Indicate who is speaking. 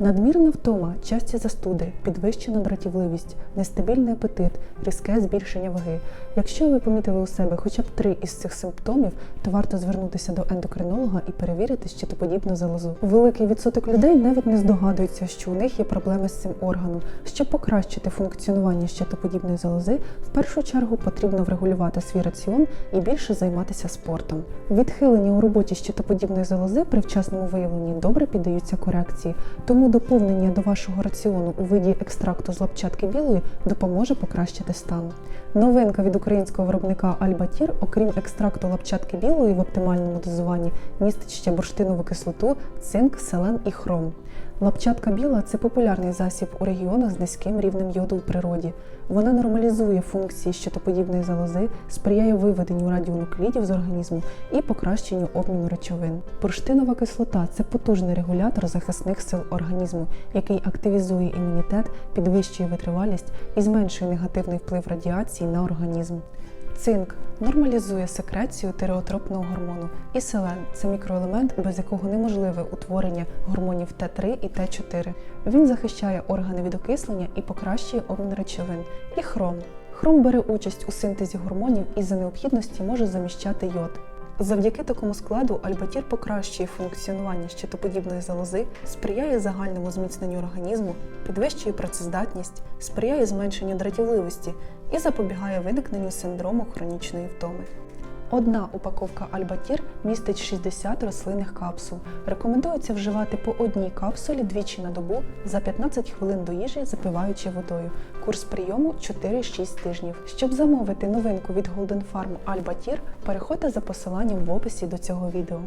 Speaker 1: Надмірна втома, часті застуди, підвищена дратівливість, нестабільний апетит, різке збільшення ваги. Якщо ви помітили у себе хоча б три із цих симптомів, то варто звернутися до ендокринолога і перевірити щитоподібну залозу. Великий відсоток людей навіть не здогадується, що у них є проблеми з цим органом. Щоб покращити функціонування щитоподібної залози, в першу чергу потрібно врегулювати свій раціон і більше займатися спортом. Відхилення у роботі щитоподібної залози при вчасному виявленні добре піддаються корекції, тому доповнення до вашого раціону у виді екстракту з лапчатки білої допоможе покращити стан. Новинка від українського виробника Альбатір, окрім екстракту лапчатки білої в оптимальному дозуванні, містить ще бурштинову кислоту, цинк, селен і хром. Лапчатка біла це популярний засіб у регіонах з низьким рівнем йоду у природі. Вона нормалізує функції щитоподібної залози, сприяє виведенню радіонуклідів з організму і покращенню обміну речовин. Бурштинова кислота це потужний регулятор захисних сил організму, який активізує імунітет, підвищує витривалість і зменшує негативний вплив радіації на організм. Цинк нормалізує секрецію тиреотропного гормону. І селен це мікроелемент, без якого неможливе утворення гормонів Т3 і Т4. Він захищає органи від окислення і покращує обмін речовин. І хром. Хром бере участь у синтезі гормонів і за необхідності може заміщати йод. Завдяки такому складу альбатір покращує функціонування щитоподібної залози, сприяє загальному зміцненню організму, підвищує працездатність, сприяє зменшенню дратівливості і запобігає виникненню синдрому хронічної втоми. Одна упаковка Альбатір містить 60 рослинних капсул. Рекомендується вживати по одній капсулі двічі на добу за 15 хвилин до їжі, запиваючи водою. Курс прийому 4-6 тижнів. Щоб замовити новинку від Golden Farm Альбатір, переходьте за посиланням в описі до цього відео.